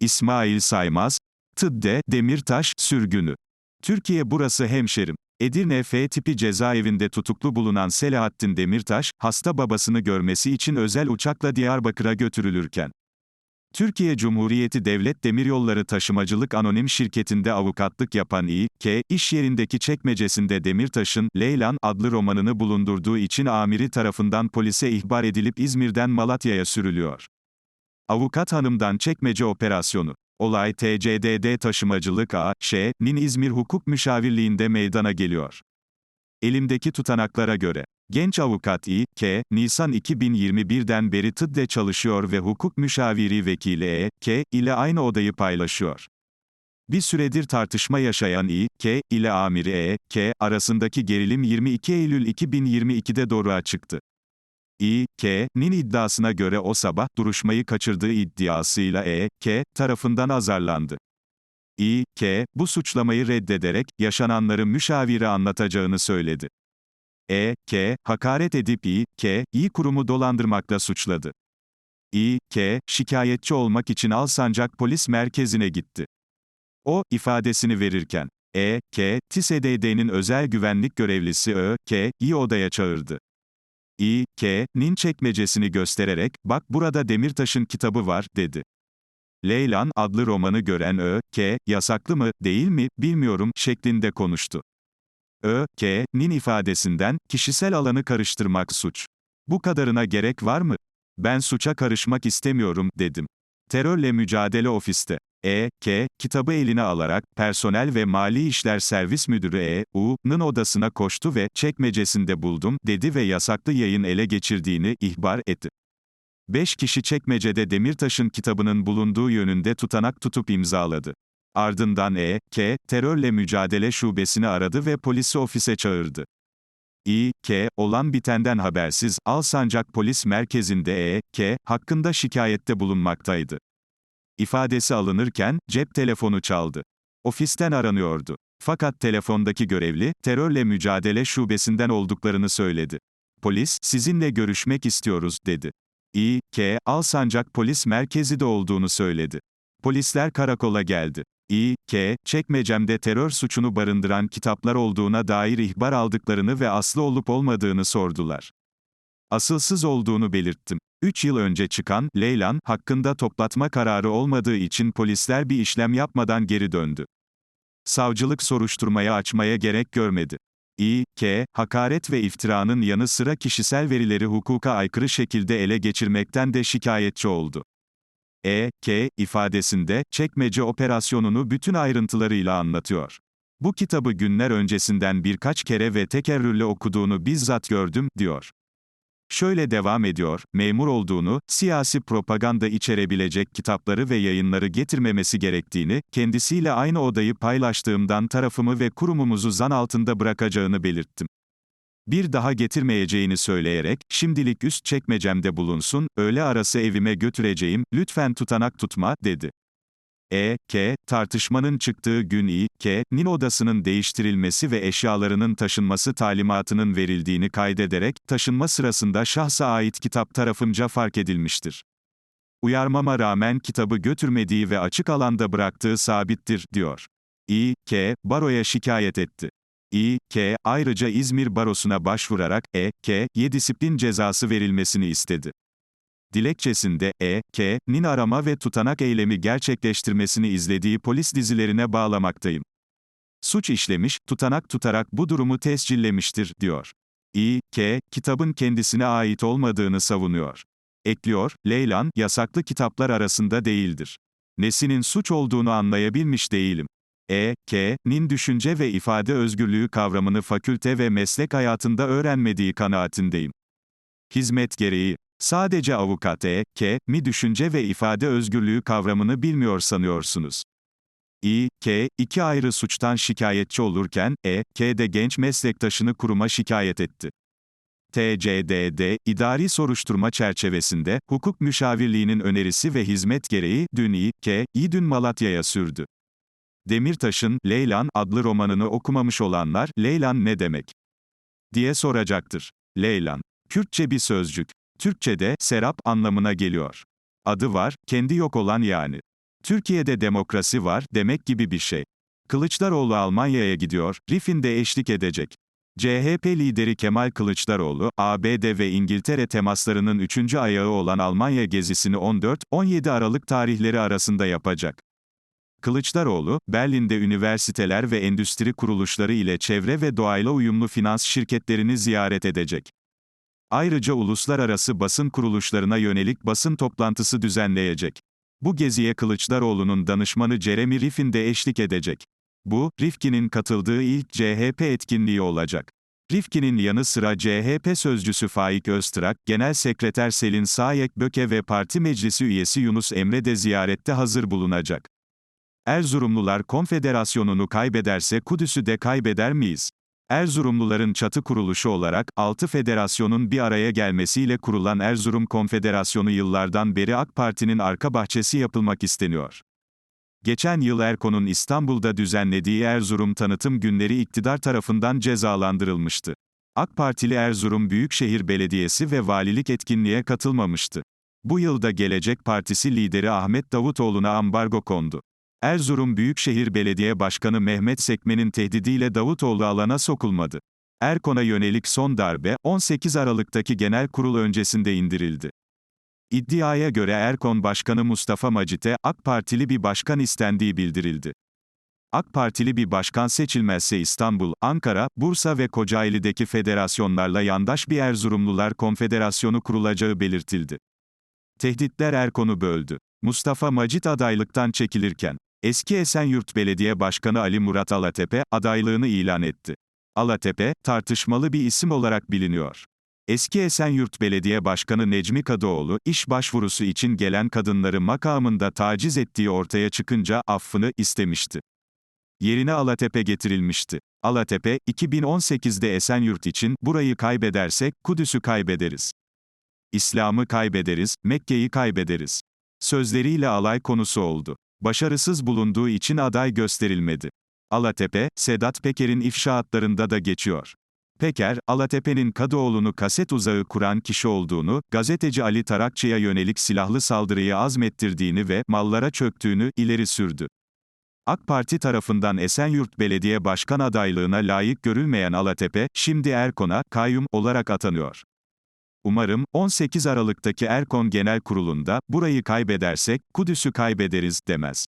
İsmail Saymaz, Tıdde, Demirtaş, sürgünü. Türkiye burası hemşerim. Edirne F tipi cezaevinde tutuklu bulunan Selahattin Demirtaş, hasta babasını görmesi için özel uçakla Diyarbakır'a götürülürken, Türkiye Cumhuriyeti Devlet Demiryolları Taşımacılık Anonim Şirketi'nde avukatlık yapan İ. K. iş yerindeki çekmecesinde Demirtaş'ın Leylan adlı romanını bulundurduğu için amiri tarafından polise ihbar edilip İzmir'den Malatya'ya sürülüyor. Avukat hanımdan çekmece operasyonu. Olay TCDD Taşımacılık A.Ş.'nin İzmir Hukuk Müşavirliğinde meydana geliyor. Elimdeki tutanaklara göre, genç avukat İ. K. Nisan 2021'den beri TİD'de çalışıyor ve hukuk müşaviri vekili E. K. ile aynı odayı paylaşıyor. Bir süredir tartışma yaşayan İ. K. ile amiri E. K. arasındaki gerilim 22 Eylül 2022'de doğruğa çıktı. İ. K.'nin iddiasına göre o sabah duruşmayı kaçırdığı iddiasıyla E. K. tarafından azarlandı. İ. K. bu suçlamayı reddederek yaşananları müşavire anlatacağını söyledi. E. K. hakaret edip İ. K. İ kurumu dolandırmakla suçladı. İ. K. şikayetçi olmak için Alsancak Polis Merkezi'ne gitti. O, ifadesini verirken, E. K. TİSEDD'nin özel güvenlik görevlisi Ö. K. İ odaya çağırdı. İ. K.'nin çekmecesini göstererek, bak burada Demirtaş'ın kitabı var, dedi. Leylan adlı romanı gören Ö. K. yasaklı mı, değil mi, bilmiyorum, şeklinde konuştu. Ö. K.'nin ifadesinden, kişisel alanı karıştırmak suç. Bu kadarına gerek var mı? Ben suça karışmak istemiyorum, dedim. Terörle mücadele ofiste. E. K. kitabı eline alarak, Personel ve Mali İşler Servis Müdürü E. U.'nın odasına koştu ve, çekmecesinde buldum, dedi ve yasaklı yayın ele geçirdiğini ihbar etti. Beş kişi çekmecede Demirtaş'ın kitabının bulunduğu yönünde tutanak tutup imzaladı. Ardından E. K. terörle mücadele şubesini aradı ve polisi ofise çağırdı. İ. K. olan bitenden habersiz, Alsancak Polis Merkezi'nde E. K. hakkında şikayette bulunmaktaydı. İfadesi alınırken, cep telefonu çaldı. Ofisten aranıyordu. Fakat telefondaki görevli, terörle mücadele şubesinden olduklarını söyledi. Polis, sizinle görüşmek istiyoruz, dedi. İ. K. Alsancak Polis Merkezi'de olduğunu söyledi. Polisler karakola geldi. İ. K. çekmecemde terör suçunu barındıran kitaplar olduğuna dair ihbar aldıklarını ve aslı olup olmadığını sordular. Asılsız olduğunu belirttim. 3 yıl önce çıkan, Leylan, hakkında toplatma kararı olmadığı için polisler bir işlem yapmadan geri döndü. Savcılık soruşturmaya açmaya gerek görmedi. İ, K, hakaret ve iftiranın yanı sıra kişisel verileri hukuka aykırı şekilde ele geçirmekten de şikayetçi oldu. E, K, ifadesinde, çekmece operasyonunu bütün ayrıntılarıyla anlatıyor. Bu kitabı günler öncesinden birkaç kere ve tekerrürle okuduğunu bizzat gördüm, diyor. Şöyle devam ediyor, memur olduğunu, siyasi propaganda içerebilecek kitapları ve yayınları getirmemesi gerektiğini, kendisiyle aynı odayı paylaştığımdan tarafımı ve kurumumuzu zan altında bırakacağını belirttim. Bir daha getirmeyeceğini söyleyerek, şimdilik üst çekmecemde bulunsun, öğle arası evime götüreceğim, lütfen tutanak tutma, dedi. E. K. tartışmanın çıktığı gün İ. K.'nin odasının değiştirilmesi ve eşyalarının taşınması talimatının verildiğini kaydederek, taşınma sırasında şahsa ait kitap tarafımca fark edilmiştir. Uyarmama rağmen kitabı götürmediği ve açık alanda bıraktığı sabittir, diyor. İ. K. baroya şikayet etti. İ. K. ayrıca İzmir Barosu'na başvurarak, E. K.'ye disiplin cezası verilmesini istedi. Dilekçesinde, E, K.'nin arama ve tutanak eylemi gerçekleştirmesini izlediği polis dizilerine bağlamaktayım. Suç işlemiş, tutanak tutarak bu durumu tescillemiştir, diyor. İ, K, kitabın kendisine ait olmadığını savunuyor. Ekliyor, Leylan, yasaklı kitaplar arasında değildir. Nesinin suç olduğunu anlayabilmiş değilim. E, K.'nin düşünce ve ifade özgürlüğü kavramını fakülte ve meslek hayatında öğrenmediği kanaatindeyim. Hizmet gereği, Sadece avukat E, K, mi düşünce ve ifade özgürlüğü kavramını bilmiyor sanıyorsunuz. İ, K, iki ayrı suçtan şikayetçi olurken, E, K de genç meslektaşını kuruma şikayet etti. TCDD, idari soruşturma çerçevesinde, hukuk müşavirliğinin önerisi ve hizmet gereği, dün İ, K, İ dün Malatya'ya sürdü. Demirtaş'ın, Leylan, adlı romanını okumamış olanlar, Leylan ne demek? diye soracaktır. Leylan. Kürtçe bir sözcük. Türkçe'de serap anlamına geliyor. Adı var, kendi yok olan yani. Türkiye'de demokrasi var, demek gibi bir şey. Kılıçdaroğlu Almanya'ya gidiyor, Rifin de eşlik edecek. CHP lideri Kemal Kılıçdaroğlu, ABD ve İngiltere temaslarının üçüncü ayağı olan Almanya gezisini 14-17 Aralık tarihleri arasında yapacak. Kılıçdaroğlu, Berlin'de üniversiteler ve endüstri kuruluşları ile çevre ve doğayla uyumlu finans şirketlerini ziyaret edecek. Ayrıca uluslararası basın kuruluşlarına yönelik basın toplantısı düzenleyecek. Bu geziye Kılıçdaroğlu'nun danışmanı Jeremy Rifkin de eşlik edecek. Bu, Rifkin'in katıldığı ilk CHP etkinliği olacak. Rifkin'in yanı sıra CHP sözcüsü Faik Öztrak, Genel Sekreter Selin Sayek Böke ve Parti Meclisi üyesi Yunus Emre de ziyarette hazır bulunacak. Erzurumlular Konfederasyonu'nu kaybederse Kudüs'ü de kaybeder miyiz? Erzurumluların çatı kuruluşu olarak, 6 federasyonun bir araya gelmesiyle kurulan Erzurum Konfederasyonu yıllardan beri AK Parti'nin arka bahçesi yapılmak isteniyor. Geçen yıl Erkon'un İstanbul'da düzenlediği Erzurum tanıtım günleri iktidar tarafından cezalandırılmıştı. AK Partili Erzurum Büyükşehir Belediyesi ve valilik etkinliğe katılmamıştı. Bu yılda Gelecek Partisi lideri Ahmet Davutoğlu'na ambargo kondu. Erzurum Büyükşehir Belediye Başkanı Mehmet Sekmen'in tehdidiyle Davutoğlu alana sokulmadı. Erkon'a yönelik son darbe, 18 Aralık'taki genel kurul öncesinde indirildi. İddiaya göre Erkon Başkanı Mustafa Macit'e, AK Partili bir başkan istendiği bildirildi. AK Partili bir başkan seçilmezse İstanbul, Ankara, Bursa ve Kocaeli'deki federasyonlarla yandaş bir Erzurumlular Konfederasyonu kurulacağı belirtildi. Tehditler Erkon'u böldü. Mustafa Macit adaylıktan çekilirken, eski Esenyurt Belediye Başkanı Ali Murat Alatepe, adaylığını ilan etti. Alatepe, tartışmalı bir isim olarak biliniyor. Eski Esenyurt Belediye Başkanı Necmi Kadıoğlu, iş başvurusu için gelen kadınları makamında taciz ettiği ortaya çıkınca affını istemişti. Yerine Alatepe getirilmişti. Alatepe, 2018'de Esenyurt için, burayı kaybedersek, Kudüs'ü kaybederiz. İslam'ı kaybederiz, Mekke'yi kaybederiz. Sözleriyle alay konusu oldu. Başarısız bulunduğu için aday gösterilmedi. Alatepe, Sedat Peker'in ifşaatlarında da geçiyor. Peker, Alatepe'nin Kadıoğlu'nu kaset uzağı kuran kişi olduğunu, gazeteci Ali Tarakçı'ya yönelik silahlı saldırıyı azmettirdiğini ve mallara çöktüğünü ileri sürdü. AK Parti tarafından Esenyurt Belediye Başkan adaylığına layık görülmeyen Alatepe, şimdi Erkon'a kayyum olarak atanıyor. Umarım 18 Aralık'taki Erkon Genel Kurulu'nda burayı kaybedersek Kudüs'ü kaybederiz demez.